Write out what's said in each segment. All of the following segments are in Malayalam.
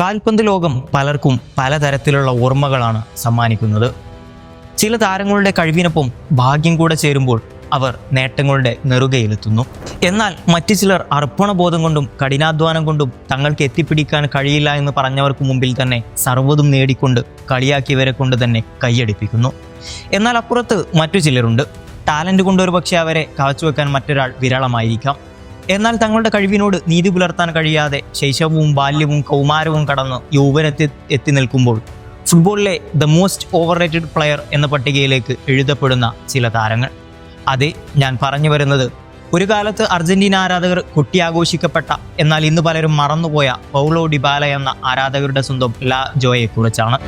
കാൽപന്ത് ലോകം പലർക്കും പലതരത്തിലുള്ള ഓർമ്മകളാണ് സമ്മാനിക്കുന്നത്. ചില താരങ്ങളുടെ കഴിവിനൊപ്പം ഭാഗ്യം കൂടെ ചേരുമ്പോൾ അവർ നേട്ടങ്ങളുടെ നെറുകയിലെത്തുന്നു. എന്നാൽ മറ്റു ചിലർ അർപ്പണബോധം കൊണ്ടും കഠിനാധ്വാനം കൊണ്ടും തങ്ങൾക്ക് എത്തിപ്പിടിക്കാൻ കഴിയില്ല എന്ന് പറഞ്ഞവർക്ക് മുമ്പിൽ തന്നെ സർവതും നേടിക്കൊണ്ട് കളിയാക്കിയവരെ കൊണ്ട് തന്നെ കൈയടിപ്പിക്കുന്നു. എന്നാൽ അപ്പുറത്ത് മറ്റു ചിലരുണ്ട്. ടാലന്റ് കൊണ്ട് ഒരു പക്ഷേ അവരെ കാച്ചുവെക്കാൻ മറ്റൊരാൾ വിരളമായിരിക്കാം. എന്നാൽ തങ്ങളുടെ കഴിവിനോട് നീതി പുലർത്താൻ കഴിയാതെ ശൈശവവും ബാല്യവും കൗമാരവും കടന്ന് യൗവനത്തിൽ എത്തി നിൽക്കുമ്പോൾ ഫുട്ബോളിലെ the most overrated player എന്ന പട്ടികയിലേക്ക് എഴുതപ്പെടുന്ന ചില താരങ്ങൾ. അതെ ഞാൻ പറഞ്ഞു വരുന്നത് ഒരു കാലത്ത് അർജന്റീന ആരാധകർ കൊട്ടിയാഘോഷിക്കപ്പെട്ട എന്നാൽ ഇന്ന് പലരും മറന്നുപോയ പൗളോ ഡിബാല എന്ന ആരാധകരുടെ സ്വന്തം ലാ ജോയെക്കുറിച്ചാണ്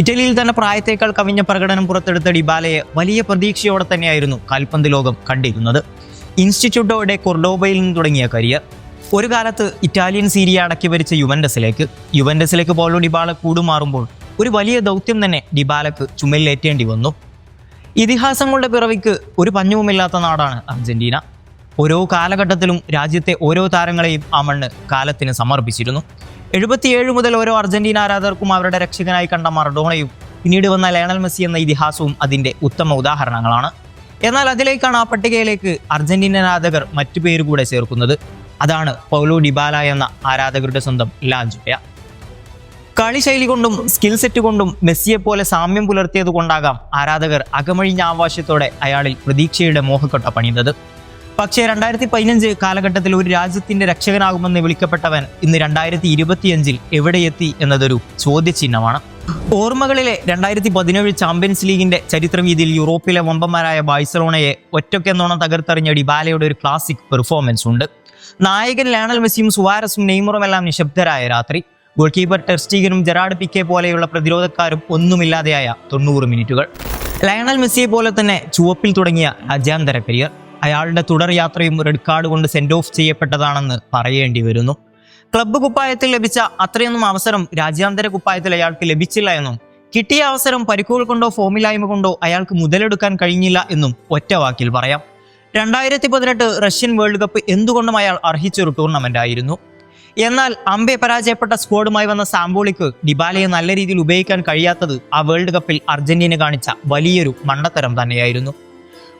ഇറ്റലിയിൽ തന്നെ പ്രായത്തേക്കാൾ കവിഞ്ഞ പ്രകടനം പുറത്തെടുത്ത ഡിബാലയെ വലിയ പ്രതീക്ഷയോടെ തന്നെയായിരുന്നു കാൽപന്ത് ലോകം കണ്ടിരുന്നത്. ഇൻസ്റ്റിറ്റ്യൂട്ടോ ഡെ കൊർഡോബയിൽ നിന്ന് തുടങ്ങിയ കരിയർ. ഒരു കാലത്ത് ഇറ്റാലിയൻ സീരിയ അടക്കി ഭരിച്ച യുവൻഡസിലേക്ക്. യുവൻഡസിലേക്ക് പോലോ ഡിബാല കൂടുമാറുമ്പോൾ ഒരു വലിയ ദൗത്യം തന്നെ ഡിബാലക്ക് ചുമലിലേറ്റേണ്ടി വന്നു. ഇതിഹാസങ്ങളുടെ പിറവിക്ക് ഒരു പഞ്ഞവുമില്ലാത്ത നാടാണ് അർജന്റീന. ഓരോ കാലഘട്ടത്തിലും രാജ്യത്തെ ഓരോ താരങ്ങളെയും ആ മണ്ണ് കാലത്തിന് സമർപ്പിച്ചിരുന്നു. എഴുപത്തിയേഴ് മുതൽ ഓരോ അർജന്റീന ആരാധകർക്കും അവരുടെ രക്ഷകനായി കണ്ട മറഡോണയും പിന്നീട് വന്ന ലയണൽ മെസ്സി എന്ന ഇതിഹാസവും അതിന്റെ ഉത്തമ ഉദാഹരണങ്ങളാണ്. എന്നാൽ അതിലേക്കാണ് ആ പട്ടികയിലേക്ക് അർജന്റീന ആരാധകർ മറ്റു പേര് കൂടെ ചേർക്കുന്നത്. അതാണ് പൗലോ ഡിബാല എന്ന ആരാധകരുടെ സ്വന്തം ലാജോയ കളിശൈലി കൊണ്ടും സ്കിൽ സെറ്റ് കൊണ്ടും മെസ്സിയെ പോലെ സാമ്യം പുലർത്തിയത് കൊണ്ടാകാം ആരാധകർ അകമഴിഞ്ഞ ആവാശ്യത്തോടെ അയാളിൽ പ്രതീക്ഷയുടെ മോഹക്കൊട്ട പണിതത് പക്ഷേ രണ്ടായിരത്തി പതിനഞ്ച് കാലഘട്ടത്തിൽ ഒരു രാജ്യത്തിന്റെ രക്ഷകനാകുമെന്ന് വിളിക്കപ്പെട്ടവൻ ഇന്ന് രണ്ടായിരത്തി ഇരുപത്തിയഞ്ചിൽ എവിടെയെത്തി എന്നതൊരു ചോദ്യചിഹ്നമാണ്. ഓർമ്മകളിലെ രണ്ടായിരത്തി പതിനേഴ് ചാമ്പ്യൻസ് ലീഗിന്റെ ചരിത്രവീതിയിൽ യൂറോപ്പിലെ വമ്പന്മാരായ ബാഴ്സലോണയെ ഒറ്റക്കെന്നോണം തകർത്തെറിഞ്ഞ ഡിബാലയുടെ ഒരു ക്ലാസിക് പെർഫോമൻസ് ഉണ്ട്. നായകൻ ലയണൽ മെസ്സിയും സുവാരസും നെയ്മറും എല്ലാം നിശബ്ദരായ രാത്രി. ഗോൾ കീപ്പർ ടെർസ്റ്റീഗനും ജെറാഡ് പിക്കെ പോലെയുള്ള പ്രതിരോധക്കാരും ഒന്നുമില്ലാതെയായ തൊണ്ണൂറ് മിനിറ്റുകൾ. ലയണൽ മെസ്സിയെ പോലെ തന്നെ ചുവപ്പിൽ തുടങ്ങിയ രാജ്യാന്തര കരിയർ അയാളുടെ തുടർ യാത്രയും റെഡ് കാർഡ് കൊണ്ട് സെൻഡ് ഓഫ് ചെയ്യപ്പെട്ടതാണെന്ന് പറയേണ്ടി വരുന്നു. ക്ലബ്ബ് കുപ്പായത്തിൽ ലഭിച്ച അത്രയൊന്നും അവസരം രാജ്യാന്തര കുപ്പായത്തിൽ അയാൾക്ക് ലഭിച്ചില്ല എന്നും കിട്ടിയ അവസരം പരിക്കുകൾ കൊണ്ടോ ഫോമില്ലായ്മ കൊണ്ടോ അയാൾക്ക് മുതലെടുക്കാൻ കഴിഞ്ഞില്ല എന്നും ഒറ്റ വാക്കിൽ പറയാം. രണ്ടായിരത്തി പതിനെട്ട് റഷ്യൻ വേൾഡ് കപ്പ് എന്തുകൊണ്ടും അയാൾ അർഹിച്ചൊരു ടൂർണമെന്റ് ആയിരുന്നു. എന്നാൽ അമ്പെ പരാജയപ്പെട്ട സ്ക്വാഡുമായി വന്ന സാമ്പോളിക്ക് ഡിബാലയെ നല്ല രീതിയിൽ ഉപയോഗിക്കാൻ കഴിയാത്തത് ആ വേൾഡ് കപ്പിൽ അർജന്റീന കാണിച്ച വലിയൊരു മണ്ടത്തരം തന്നെയായിരുന്നു.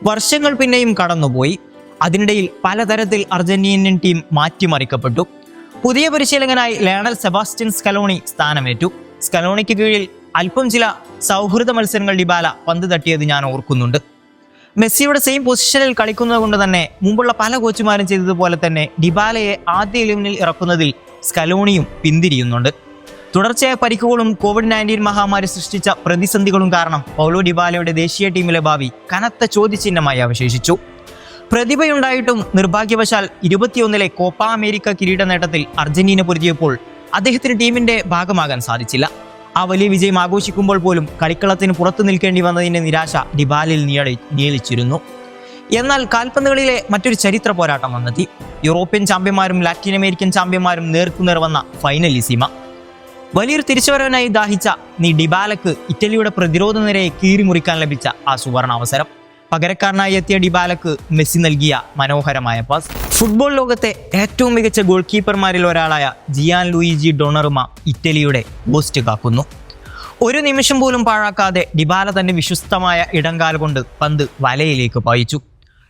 വർഷങ്ങൾ പിന്നെയും കടന്നുപോയി. അതിനിടയിൽ പലതരത്തിൽ അർജന്റീനിയൻ ടീം മാറ്റിമറിക്കപ്പെട്ടു. പുതിയ പരിശീലകനായി ലയണൽ സെബാസ്റ്റ്യൻ സ്കലോണി സ്ഥാനമേറ്റു. സ്കലോണിക്ക് കീഴിൽ അല്പം ചില സൗഹൃദ മത്സരങ്ങൾ ഡിബാല പന്ത് തട്ടിയത് ഞാൻ ഓർക്കുന്നുണ്ട്. മെസ്സിയുടെ സെയിം പൊസിഷനിൽ കളിക്കുന്നത് കൊണ്ട് തന്നെ മുമ്പുള്ള പല കോച്ചുമാരും ചെയ്തതുപോലെ തന്നെ ഡിബാലയെ ആദ്യ ഇലവനിൽ ഇറക്കുന്നതിൽ സ്കലോണിയും പിന്തിരിയുന്നുണ്ട്. തുടർച്ചയായ പരിക്കുകളും കോവിഡ് നയന്റീൻ മഹാമാരി സൃഷ്ടിച്ച പ്രതിസന്ധികളും കാരണം പൗലോ ഡിബാലയുടെ ദേശീയ ടീമിലെ ഭാവി കനത്ത ചോദ്യചിഹ്നമായി അവശേഷിച്ചു. പ്രതിഭയുണ്ടായിട്ടും നിർഭാഗ്യവശാൽ ഇരുപത്തിയൊന്നിലെ കോപ്പ അമേരിക്ക കിരീട നേട്ടത്തിൽ അർജന്റീന പൊരുതിയപ്പോൾ അദ്ദേഹത്തിന് ടീമിന്റെ ഭാഗമാകാൻ സാധിച്ചില്ല. ആ വലിയ വിജയം ആഘോഷിക്കുമ്പോൾ പോലും കളിക്കളത്തിന് പുറത്തു നിൽക്കേണ്ടി വന്നതിന്റെ നിരാശ ഡിബാലിൽ നീളി നീളിച്ചിരുന്നു. എന്നാൽ കാൽപന്തുകളിലെ മറ്റൊരു ചരിത്ര പോരാട്ടം വന്നെത്തി. യൂറോപ്യൻ ചാമ്പ്യന്മാരും ലാറ്റിൻ അമേരിക്കൻ ചാമ്പ്യന്മാരും നേർക്കുനേർ വന്ന ഫൈനലിസിമ വലിയൊരു തിരിച്ചുവരവനായി ദാഹിച്ച നീ ഡിബാലക്ക് ഇറ്റലിയുടെ പ്രതിരോധ നിരയെ കീറിമുറിക്കാൻ ലഭിച്ച ആ സുവർണ അവസരം. പകരക്കാരനായി എത്തിയ ഡിബാലക്ക് മെസ്സി നൽകിയ മനോഹരമായ പാസ് ഫുട്ബോൾ ലോകത്തെ ഏറ്റവും മികച്ച ഗോൾ കീപ്പർമാരിൽ ഒരാളായ ജിയാൻ ലൂയിജി ഡൊണറുമ ഇറ്റലിയുടെ പോസ്റ്റ് കാക്കുന്നു. ഒരു നിമിഷം പോലും പാഴാക്കാതെ ഡിബാല തന്റെ വിശ്വസ്തമായ ഇടങ്കാൽ കൊണ്ട് പന്ത് വലയിലേക്ക് പായിച്ചു.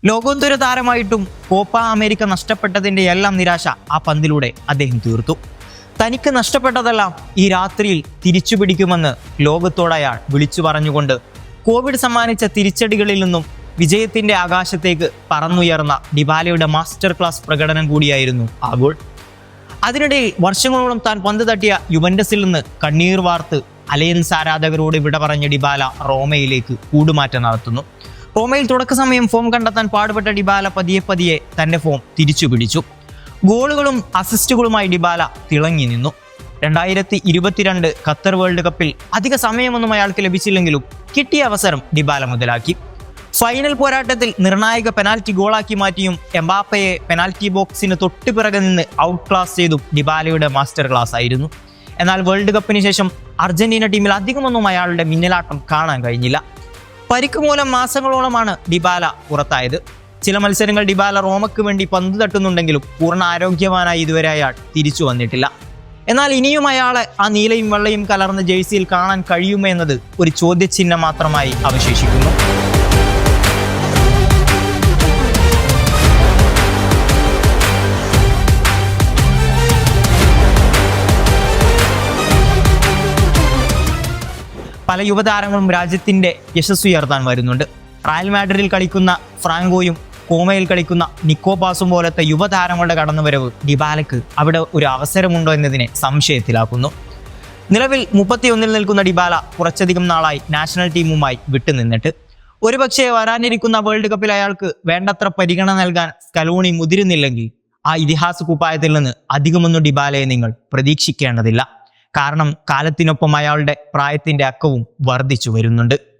ലോകോത്തര താരമായിട്ടും കോപ്പ അമേരിക്ക നഷ്ടപ്പെട്ടതിന്റെ എല്ലാം നിരാശ ആ പന്തിലൂടെ അദ്ദേഹം തീർത്തു. തനിക്ക് നഷ്ടപ്പെട്ടതെല്ലാം ഈ രാത്രിയിൽ തിരിച്ചു പിടിക്കുമെന്ന് ലോകത്തോട് അയാൾ വിളിച്ചു പറഞ്ഞുകൊണ്ട് കോവിഡ് സമ്മാനിച്ച തിരിച്ചടികളിൽ നിന്നും വിജയത്തിന്റെ ആകാശത്തേക്ക് പറന്നുയർന്ന ഡിബാലയുടെ മാസ്റ്റർ ക്ലാസ് പ്രകടനം കൂടിയായിരുന്നു ആ ഗോൾ. അതിനിടയിൽ വർഷങ്ങളോളം താൻ പന്ത് തട്ടിയ യുവൻഡസിൽ നിന്ന് കണ്ണീർ വാർത്ത് അലയൻസ് ആരാധകരോട് വിട പറഞ്ഞ ഡിബാല റോമയിലേക്ക് കൂടുമാറ്റം നടത്തുന്നു. റോമയിൽ തുടക്ക സമയം ഫോം കണ്ടെത്താൻ പാടുപെട്ട ഡിബാല പതിയെ പതിയെ തന്റെ ഫോം തിരിച്ചു പിടിച്ചു. ഗോളുകളും അസിസ്റ്റുകളുമായി ഡിബാല തിളങ്ങി നിന്നു. രണ്ടായിരത്തി ഇരുപത്തിരണ്ട് ഖത്തർ വേൾഡ് കപ്പിൽ അധിക സമയമൊന്നും അയാൾക്ക് ലഭിച്ചില്ലെങ്കിലും കിട്ടിയ അവസരം ഡിബാല മുതലാക്കി. ഫൈനൽ പോരാട്ടത്തിൽ നിർണായക പെനാൽറ്റി ഗോളാക്കി മാറ്റിയും എംബാപ്പയെ പെനാൽറ്റി ബോക്സിന് തൊട്ടു പിറകെ നിന്ന് ഔട്ട് ക്ലാസ് ചെയ്തും ഡിബാലയുടെ മാസ്റ്റർ ക്ലാസ് ആയിരുന്നു. എന്നാൽ വേൾഡ് കപ്പിന് ശേഷം അർജന്റീന ടീമിൽ അധികമൊന്നും അയാളുടെ മിന്നലാട്ടം കാണാൻ കഴിഞ്ഞില്ല. പരിക്ക് മൂലം മാസങ്ങളോളമാണ് ഡിബാല പുറത്തായത്. ചില മത്സരങ്ങൾ ഡിബാല റോമയ്ക്ക് വേണ്ടി പന്ത് തട്ടുന്നുണ്ടെങ്കിലും പൂർണ ആരോഗ്യവാനായി ഇതുവരെ അയാൾ തിരിച്ചു വന്നിട്ടില്ല. എന്നാൽ ഇനിയും അയാളെ ആ നീലയും വെള്ളയും കലർന്ന ജേഴ്സിയിൽ കാണാൻ കഴിയുമോ എന്നത് ഒരു ചോദ്യചിഹ്നം മാത്രമായി അവശേഷിക്കുന്നു. പല യുവതാരങ്ങളും രാജ്യത്തിന്റെ യശസ് ഉയർത്താൻ വരുന്നുണ്ട്. റയൽ മാഡ്രിഡിൽ കളിക്കുന്ന ഫ്രാങ്കോയും കോമയിൽ കളിക്കുന്ന നിക്കോ പാസും പോലത്തെ യുവതാരങ്ങളുടെ കടന്നുവരവ് ഡിബാലയ്ക്ക് അവിടെ ഒരു അവസരമുണ്ടോ എന്നതിനെ സംശയത്തിലാക്കുന്നു. നിലവിൽ മുപ്പത്തിയൊന്നിൽ നിൽക്കുന്ന ഡിബാല കുറച്ചധികം നാളായി നാഷണൽ ടീമുമായി വിട്ടുനിന്നിട്ട്. ഒരുപക്ഷെ വരാനിരിക്കുന്ന വേൾഡ് കപ്പിൽ അയാൾക്ക് വേണ്ടത്ര പരിഗണന നൽകാൻ സ്കലോണി മുതിരുന്നില്ലെങ്കിൽ ആ ഇതിഹാസ കുപ്പായത്തിൽ നിന്ന് അധികമൊന്നും ഡിബാലയെ നിങ്ങൾ പ്രതീക്ഷിക്കേണ്ടതില്ല. കാരണം കാലത്തിനൊപ്പം അയാളുടെ പ്രായത്തിന്റെ അക്കവും വർദ്ധിച്ചു വരുന്നുണ്ട്.